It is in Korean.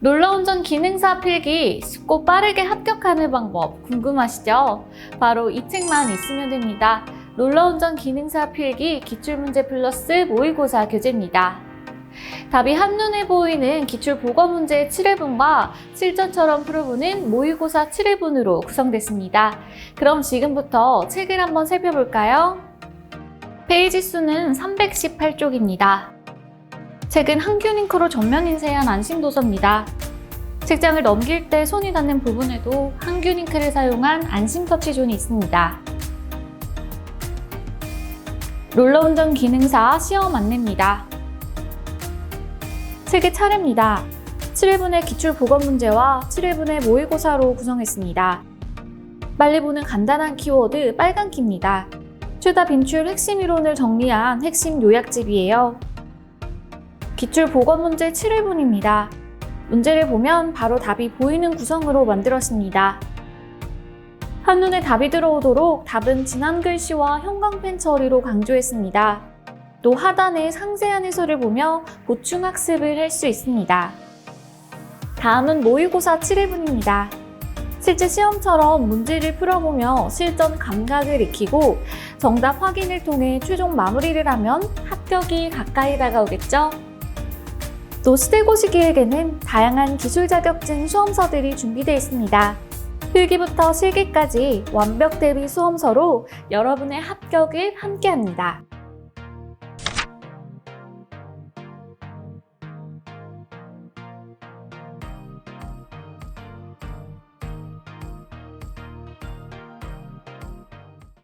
롤러운전 기능사 필기 쉽고 빠르게 합격하는 방법 궁금하시죠? 바로 이 책만 있으면 됩니다. 롤러운전 기능사 필기 기출문제 플러스 모의고사 교재입니다. 답이 한눈에 보이는 기출 보거 문제 7회분과 실전처럼 풀어보는 모의고사 7회분으로 구성됐습니다. 그럼 지금부터 책을 한번 살펴볼까요? 페이지 수는 318쪽입니다. 책은 한균 잉크로 전면 인쇄한 안심도서입니다. 책장을 넘길 때 손이 닿는 부분에도 한균 잉크를 사용한 안심 터치존이 있습니다. 롤러운전 기능사 시험 안내입니다. 책의 차례입니다. 7회분의 기출 보건 문제와 7회분의 모의고사로 구성했습니다. 빨리 보는 간단한 키워드 빨간키입니다. 최다 빈출 핵심 이론을 정리한 핵심 요약집이에요. 기출 보건 문제 7회분입니다. 문제를 보면 바로 답이 보이는 구성으로 만들었습니다. 한눈에 답이 들어오도록 답은 진한 글씨와 형광펜 처리로 강조했습니다. 또 하단의 상세한 해설을 보며 보충 학습을 할 수 있습니다. 다음은 모의고사 7회분입니다. 실제 시험처럼 문제를 풀어보며 실전 감각을 익히고 정답 확인을 통해 최종 마무리를 하면 합격이 가까이 다가오겠죠? 또 시대고시기에게는 다양한 기술 자격증 수험서들이 준비되어 있습니다. 필기부터 실기까지 완벽 대비 수험서로 여러분의 합격을 함께합니다.